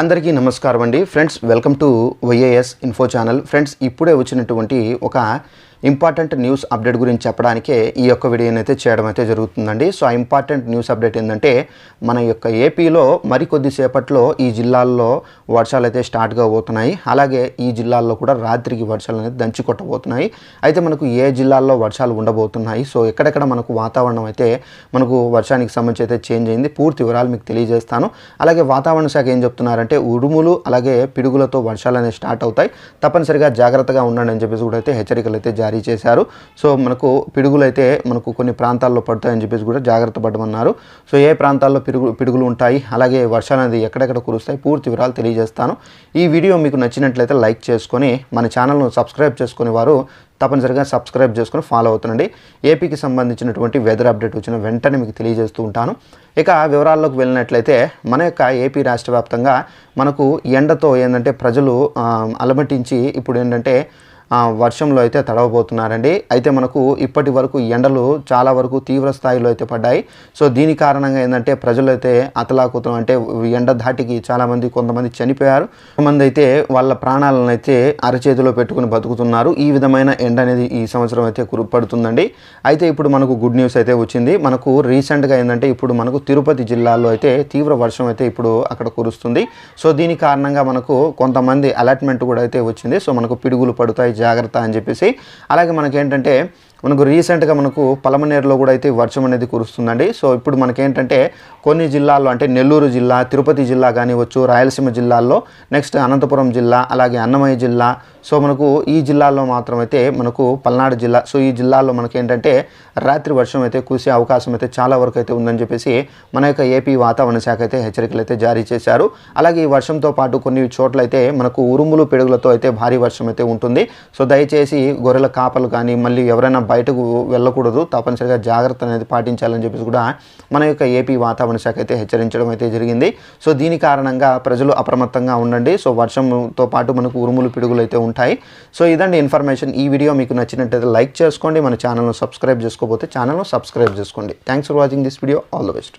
అందరికీ నమస్కారం అండి. Friends welcome to YAS info channel. Friends ఇప్పుడే వచ్చినటువంటి ఒక ఇంపార్టెంట్ న్యూస్ అప్డేట్ గురించి చెప్పడానికే ఈ యొక్క వీడియోని అయితే చేయడం అయితే జరుగుతుందండి. సో ఆ ఇంపార్టెంట్ న్యూస్ అప్డేట్ ఏంటంటే మన యొక్క ఏపీలో మరికొద్దిసేపట్లో ఈ జిల్లాల్లో వర్షాలు అయితే స్టార్ట్ కాబోతున్నాయి. అలాగే ఈ జిల్లాల్లో కూడా రాత్రికి వర్షాలు అనేది దంచి కొట్టబోతున్నాయి. అయితే మనకు ఏ జిల్లాల్లో వర్షాలు ఉండబోతున్నాయి? సో ఎక్కడెక్కడ మనకు వాతావరణం అయితే మనకు వర్షానికి సంబంధించి అయితే చేంజ్ అయింది? పూర్తి వివరాలు మీకు తెలియజేస్తాను. అలాగే వాతావరణ శాఖ ఏం చెప్తున్నారంటే ఉరుములు అలాగే పిడుగులతో వర్షాలు అనేవి స్టార్ట్ అవుతాయి. తప్పనిసరిగా జాగ్రత్తగా ఉండండి అని చెప్పేసి కూడా అయితే హెచ్చరికలు అయితే జారీ చేశారు. సో మనకు పిడుగులు అయితే మనకు కొన్ని ప్రాంతాల్లో పడతాయని చెప్పేసి కూడా జాగ్రత్త పడమన్నారు. సో ఏ ప్రాంతాల్లో పిడుగు పిడుగులు ఉంటాయి? అలాగే వర్షాలు అనేది ఎక్కడెక్కడ కురుస్తాయి? పూర్తి వివరాలు తెలియజేస్తాను. ఈ వీడియో మీకు నచ్చినట్లయితే లైక్ చేసుకొని మన ఛానల్ను సబ్స్క్రైబ్ చేసుకునే వారు తప్పనిసరిగా సబ్స్క్రైబ్ చేసుకొని ఫాలో అవుతుండండి. ఏపీకి సంబంధించినటువంటి వెదర్ అప్డేట్ వచ్చిన వెంటనే మీకు తెలియజేస్తూ ఉంటాను. ఇక వివరాల్లోకి వెళ్ళినట్లయితే మన యొక్క ఏపీ రాష్ట్ర వ్యాప్తంగా మనకు ఎండతో ఏంటంటే ప్రజలు అలమటించి ఇప్పుడు ఏంటంటే వర్షంలో అయితే తడవబోతున్నారండి. అయితే మనకు ఇప్పటి వరకు ఎండలు చాలా వరకు తీవ్ర స్థాయిలో అయితే పడ్డాయి. సో దీని కారణంగా ఏంటంటే ప్రజలు అయితే అతలాకుతం అంటే ఎండ ధాటికి చాలామంది కొంతమంది చనిపోయారు. కొంతమంది అయితే వాళ్ళ ప్రాణాలను అయితే అరచేతిలో పెట్టుకుని బతుకుతున్నారు. ఈ విధమైన ఎండ అనేది ఈ సంవత్సరం అయితే కురుపడుతుందండి. అయితే ఇప్పుడు మనకు గుడ్ న్యూస్ అయితే వచ్చింది. మనకు రీసెంట్గా ఏంటంటే ఇప్పుడు మనకు తిరుపతి జిల్లాలో అయితే తీవ్ర వర్షం అయితే ఇప్పుడు అక్కడ కురుస్తుంది. సో దీని కారణంగా మనకు కొంతమంది అలాట్మెంట్ కూడా అయితే వచ్చింది. సో మనకు పిడుగులు పడుతాయి జాగ్రత్త అని చెప్పేసి. అలాగే మనకేంటంటే మనకు రీసెంట్గా మనకు పలమనేరులో కూడా అయితే వర్షం అనేది కురుస్తుందండి. సో ఇప్పుడు మనకేంటంటే కొన్ని జిల్లాల్లో అంటే నెల్లూరు జిల్లా తిరుపతి జిల్లా కానివచ్చు రాయలసీమ జిల్లాల్లో నెక్స్ట్ అనంతపురం జిల్లా అలాగే అన్నమయ్య జిల్లా సో మనకు ఈ జిల్లాల్లో మాత్రమైతే మనకు పల్నాడు జిల్లా సో ఈ జిల్లాల్లో మనకి ఏంటంటే రాత్రి వర్షం అయితే కురిసే అవకాశం అయితే చాలా వరకు అయితే ఉందని చెప్పేసి మన యొక్క ఏపీ వాతావరణ శాఖ అయితే హెచ్చరికలు అయితే జారీ చేశారు. అలాగే ఈ వర్షంతో పాటు కొన్ని చోట్ల అయితే మనకు ఉరుములు పిడుగులతో అయితే భారీ వర్షం అయితే ఉంటుంది. సో దయచేసి గొర్రెల కాపలు కానీ మళ్ళీ ఎవరైనా బయటకు వెళ్ళకూడదు. తప్పనిసరిగా జాగ్రత్త అనేది పాటించాలని చెప్పేసి కూడా మన యొక్క ఏపీ వాతావరణ శాఖ అయితే హెచ్చరించడం అయితే జరిగింది. సో దీని కారణంగా ప్రజలు అప్రమత్తంగా ఉండండి. సో వర్షంతో పాటు మనకు ఉరుములు పిడుగులు అయితే ఉంటాయి. సో ఇదండి ఇన్ఫర్మేషన్. ఈ వీడియో మీకు నచ్చినట్టయితే లైక్ చేసుకోండి. మన ఛానల్ను సబ్స్క్రైబ్ చేసుకోకపోతే ఛానల్ను సబ్స్క్రైబ్ చేసుకోండి. Thanks for watching this video all the best